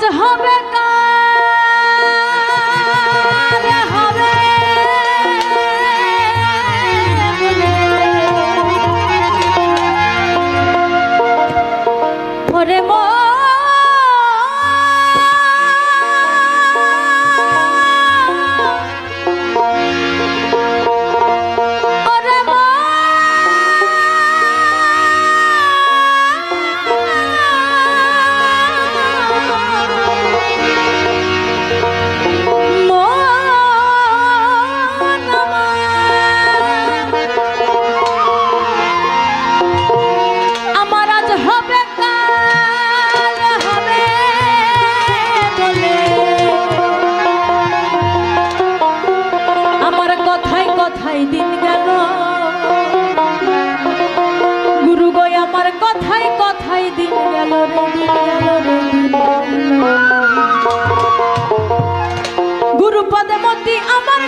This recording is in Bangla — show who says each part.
Speaker 1: কাজ হবে কার হবে ওরে মা কোথায় দিন গেল? গুরু গয় আমার কথায় কথায় দিন গেল রে দিন আমার